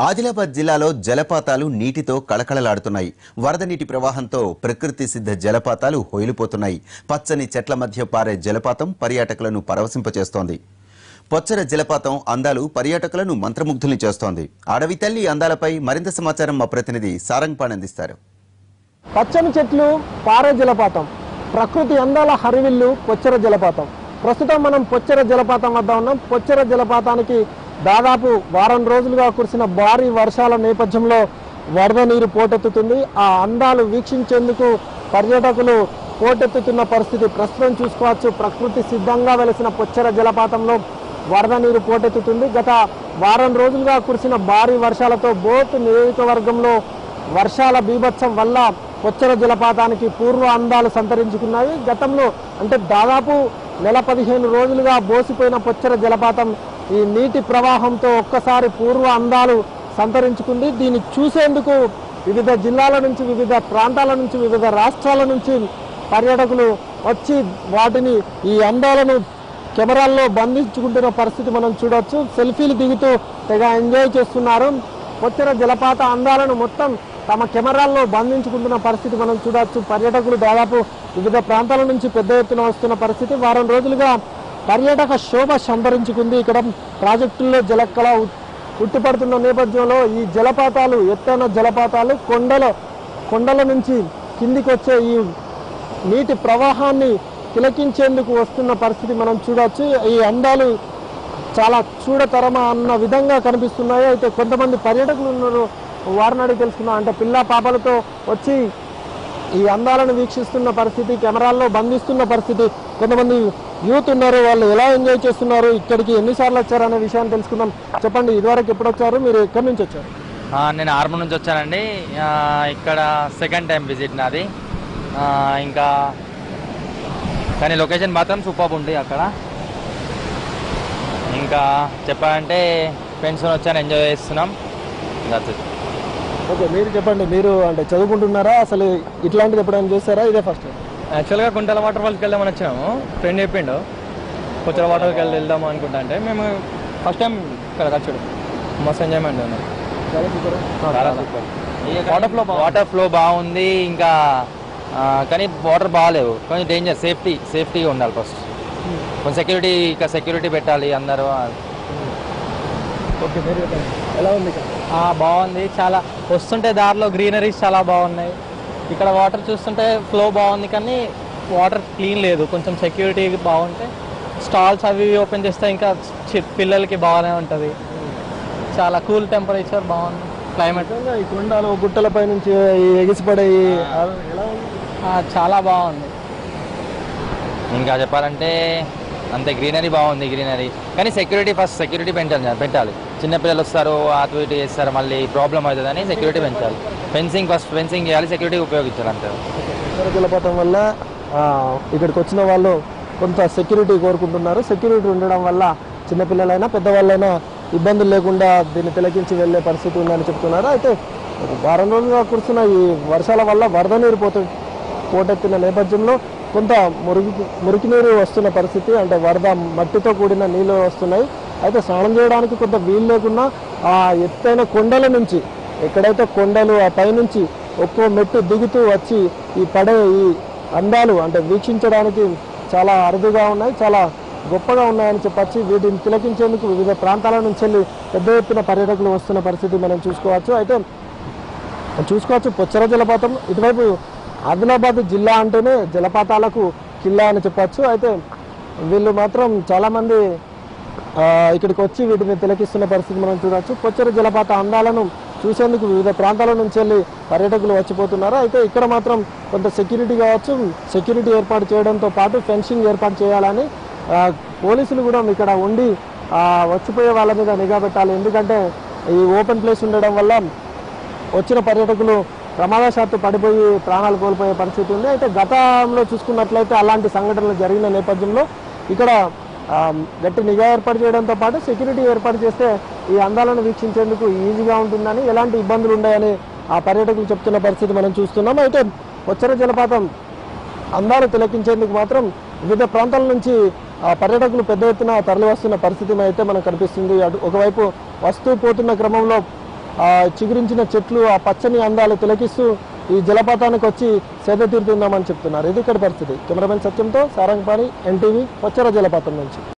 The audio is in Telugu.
ఆదిలాబాద్ జిల్లాలో జలపాతాలు నీటితో కళకళలాడుతున్నాయి. వరద నీటి ప్రవాహంతో ప్రకృతి సిద్ధ జలపాతాలు హోయిలిపోతున్నాయి. పచ్చని చెట్ల మధ్య పారే జలపాతం పర్యాటకులను పరవశింపచేస్తోంది. పొచ్చర జలపాతం అందాలు పర్యాటకులను మంత్రముగ్ధుల్ని చేస్తోంది. అడవి తల్లి అందాలపై మరింత సమాచారం మా ప్రతినిధి సారంగ్పాణ్ అందిస్తారు. పచ్చని చెట్లు పారే జలపాతం. ప్రకృతి అందాల హరివిల్లు పొచ్చర జలపాతం. ప్రస్తుతం మనం పొచ్చర జలపాతం వద్ద ఉన్నాం. పొచ్చర జలపాతానికి దాదాపు వారం రోజులుగా కురిసిన భారీ వర్షాల నేపథ్యంలో వరద నీరు పోటెత్తుతుంది. ఆ అందాలు వీక్షించేందుకు పర్యాటకులు పోటెత్తుతున్న పరిస్థితి ప్రస్తుతం చూసుకోవచ్చు. ప్రకృతి సిద్ధంగా వెలిసిన పొచ్చర జలపాతంలో వరద నీరు పోటెత్తుతుంది. గత వారం రోజులుగా కురిసిన భారీ వర్షాలతో బోత్ నియోజకవర్గంలో వర్షాల బీభత్సం వల్ల పొచ్చర జలపాతానికి పూర్వ అందాలు సంతరించుకున్నాయి. గతంలో అంటే దాదాపు నెల పదిహేను రోజులుగా బోసిపోయిన పొచ్చర జలపాతం ఈ నీటి ప్రవాహంతో ఒక్కసారి పూర్వ అందాలు సంతరించుకుంది. దీన్ని చూసేందుకు వివిధ జిల్లాల నుంచి వివిధ ప్రాంతాల నుంచి వివిధ రాష్ట్రాల నుంచి పర్యాటకులు వచ్చి వాటిని ఈ అందాలను కెమెరాల్లో బంధించుకుంటున్న పరిస్థితి మనం చూడవచ్చు సెల్ఫీలు దిగుతూ తెగ ఎంజాయ్ చేస్తున్నారు. వచ్చిన జలపాత అందాలను మొత్తం తమ కెమెరాల్లో బంధించుకుంటున్న పరిస్థితి మనం చూడవచ్చు పర్యాటకులు దాదాపు వివిధ ప్రాంతాల నుంచి పెద్ద ఎత్తున వస్తున్న పరిస్థితి. వారం రోజులుగా పర్యాటక శోభ సంతరించుకుంది ఇక్కడ ప్రాజెక్టుల్లో జలకళ ఉట్టిపడుతున్న నేపథ్యంలో ఈ జలపాతాలు ఎత్తైన జలపాతాలు కొండల కొండల నుంచి కిందికి వచ్చే ఈ నీటి ప్రవాహాన్ని తిలకించేందుకు వస్తున్న పరిస్థితి మనం చూడవచ్చు ఈ అందాలు చాలా చూడతరమా అన్న విధంగా కనిపిస్తున్నాయి. అయితే కొంతమంది పర్యాటకులు ఉన్నారు. వారిని అడిగి తెలుసుకున్నాం అంటే పిల్ల పాపలతో వచ్చి ఈ అందాలను వీక్షిస్తున్న పరిస్థితి కెమెరాల్లో బంధిస్తున్న పరిస్థితి. కొంతమంది యూత్ ఉన్నారు వాళ్ళు ఎలా ఎంజాయ్ చేస్తున్నారు ఇక్కడికి ఎన్నిసార్లు వచ్చారు అనే విషయాన్ని తెలుసుకుందాం. చెప్పండి ఇదివరకు ఎప్పుడు వచ్చారు? మీరు ఎక్కడి నుంచి వచ్చారు? నేను ఆర్మూర్ నుంచి వచ్చానండి. ఇక్కడ సెకండ్ టైం విజిట్ నాది. ఇంకా కానీ లొకేషన్ మాత్రం సూపర్ ఉంది అక్కడ. ఇంకా చెప్పాలంటే ఫ్రెండ్స్ వచ్చాను ఎంజాయ్ చేస్తున్నాం. That's. ఓకే మీరు చెప్పండి మీరు అంటే చదువుకుంటున్నారా? అసలు ఇట్లాంటిది ఎప్పుడైనా చేస్తారా? ఇదే ఫస్ట్ యాక్చువల్గా కుంటల వాటర్ ఫాల్స్కి వెళ్దామని వచ్చాము. ఫ్రెండ్ చెప్పిండు కొత్తల వాటర్కి వెళ్ళి వెళ్దాము అనుకుంటా అంటే మేము ఫస్ట్ టైం ఇక్కడ వచ్చాడు మస్తు enjoyment super water flow water flow బాగుంది. ఇంకా కానీ వాటర్ బాగాలేవు. కొంచెం డేంజర్ సేఫ్టీ సేఫ్టీగా ఉండాలి ఫస్ట్ కొంచెం సెక్యూరిటీ ఇక సెక్యూరిటీ పెట్టాలి అందరూ. ఓకే ఎలా ఉంది ఇక్కడ? బాగుంది. చాలా వస్తుంటే దారిలో గ్రీనరీస్ చాలా బాగున్నాయి. ఇక్కడ వాటర్ చూస్తుంటే ఫ్లో బాగుంది కానీ వాటర్ క్లీన్ లేదు. కొంచెం సెక్యూరిటీ బాగుంటే స్టాల్స్ అవి ఇవి ఓపెన్ చేస్తే ఇంకా చి- పిల్లలకి బాగానే ఉంటుంది. చాలా కూల్ టెంపరేచర్ బాగుంది. క్లైమేట్. ఈ కొండలు గుట్టలపై నుంచి ఎగిసిపడే చాలా బాగుంది. ఇంకా చెప్పాలంటే అంతే గ్రీనరీ బాగుంది గ్రీనరీ కానీ సెక్యూరిటీ ఫస్ట్ సెక్యూరిటీ పెంచాలి పెట్టాలి. చిన్నపిల్లలు వస్తారు అటు ఇటు చేస్తారు మళ్ళీ ప్రాబ్లం అవుతుందని సెక్యూరిటీ పెంచాలి. ఫెన్సింగ్ ఫస్ట్ ఫెన్సింగ్ చేయాలి సెక్యూరిటీ ఉపయోగించాలి అంతే. జలపాతం వల్ల ఇక్కడికి వచ్చిన వాళ్ళు కొంత సెక్యూరిటీ కోరుకుంటున్నారు. సెక్యూరిటీ ఉండడం వల్ల చిన్నపిల్లలైనా పెద్దవాళ్ళైనా ఇబ్బందులు లేకుండా దీన్ని తిలకించి వెళ్ళే పరిస్థితి ఉందని చెప్తున్నారు. అయితే వారం రోజులుగా కురుస్తున్న ఈ వర్షాల వల్ల వరద నీరు పోతు పోటెత్తిన నేపథ్యంలో కొంత మురికి మురికి నీరు వస్తున్న పరిస్థితి అంటే వరద మట్టితో కూడిన నీళ్ళు వస్తున్నాయి. అయితే స్నానం చేయడానికి కొంత వీలు లేకుండా ఆ ఎత్తైన కొండల నుంచి ఎక్కడైతే కొండలు ఆ పైనుంచి ఒక్కో మెట్టు దిగుతూ వచ్చి ఈ పడే ఈ అందాలు అంటే వీక్షించడానికి చాలా అరుదుగా ఉన్నాయి చాలా గొప్పగా ఉన్నాయని చెప్పొచ్చు. వీటిని తిలకించేందుకు వివిధ ప్రాంతాల నుంచి వెళ్ళి పెద్ద ఎత్తున పర్యాటకులు వస్తున్న పరిస్థితి మనం చూసుకోవచ్చు. అయితే చూసుకోవచ్చు పొచ్చర జలపాతం ఇటువైపు ఆదిలాబాద్ జిల్లా అంటేనే జలపాతాలకు కిల్లా అని చెప్పచ్చు. అయితే వీళ్ళు మాత్రం చాలామంది ఇక్కడికి వచ్చి వీటిని తిలకిస్తున్న పరిస్థితి మనం చూడవచ్చు పొచ్చర జలపాత అందాలను చూసేందుకు వివిధ ప్రాంతాల నుంచి వెళ్ళి పర్యాటకులు వచ్చిపోతున్నారు. అయితే ఇక్కడ మాత్రం కొంత సెక్యూరిటీ కావచ్చు సెక్యూరిటీ ఏర్పాటు చేయడంతో పాటు ఫెన్సింగ్ ఏర్పాటు చేయాలని పోలీసులు కూడా ఇక్కడ ఉండి వచ్చిపోయే వాళ్ళ మీద నిఘా పెట్టాలి. ఎందుకంటే ఈ ఓపెన్ ప్లేస్ ఉండడం వల్ల వచ్చిన పర్యాటకులు ప్రమాదశాత్తు పడిపోయి ప్రాణాలు కోల్పోయే పరిస్థితి ఉంది. అయితే గతంలో చూసుకున్నట్లయితే అలాంటి సంఘటనలు జరిగిన నేపథ్యంలో ఇక్కడ గట్టి నిఘా ఏర్పాటు చేయడంతో పాటు సెక్యూరిటీ ఏర్పాటు చేస్తే ఈ అందాలను వీక్షించేందుకు ఈజీగా ఉంటుందని ఎలాంటి ఇబ్బందులు ఉన్నాయని ఆ పర్యాటకులు చెప్తున్న పరిస్థితి మనం చూస్తున్నాం. అయితే ఉచ్చర జలపాతం అందాలు తిలకించేందుకు మాత్రం వివిధ ప్రాంతాల నుంచి పర్యాటకులు పెద్ద ఎత్తున తరలి వస్తున్న పరిస్థితి అయితే మనకు కనిపిస్తుంది. అటు ఒకవైపు వస్తూ పోతున్న క్రమంలో చిగురించిన చెట్లు ఆ పచ్చని అందాలు తిలకిస్తూ ఈ జలపాతానికి వచ్చి సేద తీరుతుందామని చెప్తున్నారు. ఇది ఇక్కడ పరిస్థితి. కెమెరామెన్ సత్యంతో సారంగపాణి ఎన్టీవీ పొచ్చర జలపాతం నుంచి.